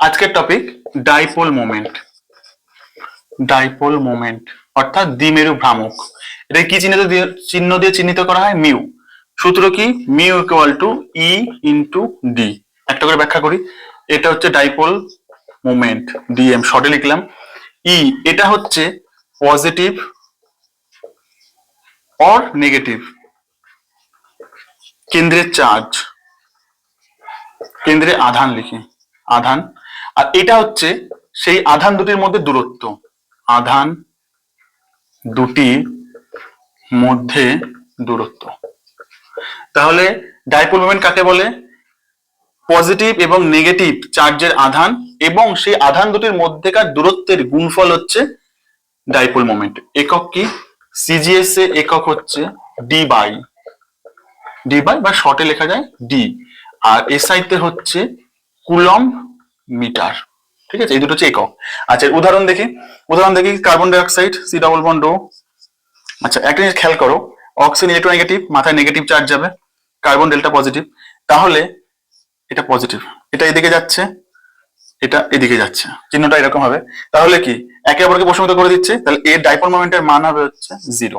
আজকের topic dipole moment dipole moment অর্থাৎ দ্বিমেরু ভ্রামক। এটা কি চিহ্নিত দিয়ে, চিহ্ন দিয়ে চিহ্নিত করা হয়? মিউ সূত্র কি? Mu equal to E into D একটা করে ব্যাখ্যা করি। এটা হচ্ছে ডাইপোল মোমেন্ট ডিএম শর্টে লিখলাম। ই এটা হচ্ছে পজিটিভ অর নেগেটিভ কেন্দ্রের চার্জ কেন্দ্রে আধান লিখি। আধান আর এটা হচ্ছে সেই আধান দুটির মধ্যে দূরত্ব। আধান দুটির মধ্যে দূরত্ব। তাহলে ডাইপোল মোমেন্ট কাকে বলে? পজিটিভ এবং নেগেটিভ চার্জের আধান এবং সেই আধান দুটির মধ্যেকার দূরত্বের গুণফল হচ্ছে ডাইপোল মোমেন্ট একক কি? সিজিএস এ একক হচ্ছে ডি বাই ডি বাই বা শর্টে লেখা যায় ডি আর এসআইতে হচ্ছে কুলম মিটার। ঠিক আছে? এই দুটো হচ্ছে একক। আচ্ছা উদাহরণ দেখি। উদাহরণ দেখি carbon dioxide C double bond আচ্ছা একটা জিনিস খেয়াল করো অক্সিজেন ইলেকট্রোনেগেটিভ মাথায় নেগেটিভ চার্জ যাবে কার্বন ডেল্টা পজিটিভ তাহলে এটা পজিটিভ এটা এদিকে যাচ্ছে, এটা এদিকে যাচ্ছে। চিহ্নটা এরকম হবে। তাহলে কি? একে অপরকে প্রশমিত করে দিচ্ছে, তাহলে এর ডাইপোল মোমেন্টের মান হবে হচ্ছে জিরো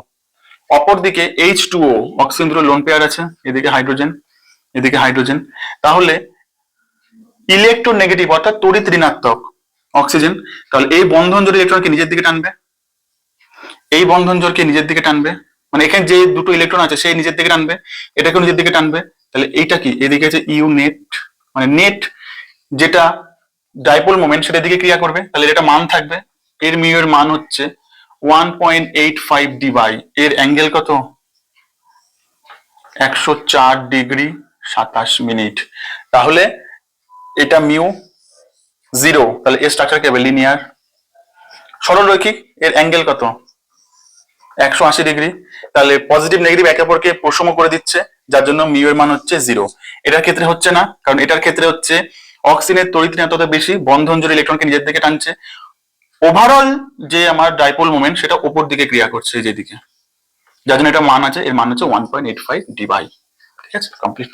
অপরদিকে এইচ টু ও অক্সিজেন দুটো লোন পেয়ার আছে, এদিকে হাইড্রোজেন এদিকে হাইড্রোজেন তাহলে ইলেকট্রোনেগেটিভ অর্থাৎ তড়িৎ ঋণাত্মক অক্সিজেন তাহলে এই বন্ধন জোর ইলেকট্রনকে নিজের দিকে টানবে, এই বন্ধন জোরকে নিজের দিকে টানবে মানে এখানে যে দুটো ইলেকট্রন আছে সেই নিজের দিকে টানবে, এটাকেও নিজের দিকে টানবে, তাহলে এইটা কি? এদিকে আছে ইউ নেট মানে নেট যেটা ডাইপোল মোমেন্ট সেটা দিকে ক্রিয়া করবে, তাহলে এটা মান থাকবে, এর মিউ এর মান হচ্ছে one point eight five debye এর অ্যাঙ্গেল কত? একশো চার ডিগ্রি সাতাশ মিনিট। তাহলে এটা মিউ জিরো, তাহলে এর স্ট্রাকচার কি হবে? লিনিয়ার সরল রৈখিক এর অ্যাঙ্গেল কত? একশো আশি ডিগ্রি তাহলে পজিটিভ নেগেটিভ একে অপরকে প্রসম করে দিচ্ছে, যার জন্য মিউ এর মান হচ্ছে জিরো। এটার ক্ষেত্রে হচ্ছে না, কারণ এটার ক্ষেত্রে হচ্ছে অক্সিজেনের তড়িৎ ঋণাত্মতা বেশি, বন্ধন জোরে ইলেকট্রনকে নিজের দিকে টানছে। ওভারঅল যে আমার ডাইপোল মোমেন্ট সেটা উপর দিকে ক্রিয়া করছে যেদিকে যার জন্য এটা মান আছে, এর মান হচ্ছে one point eight five debye ঠিক আছে? কমপ্লিট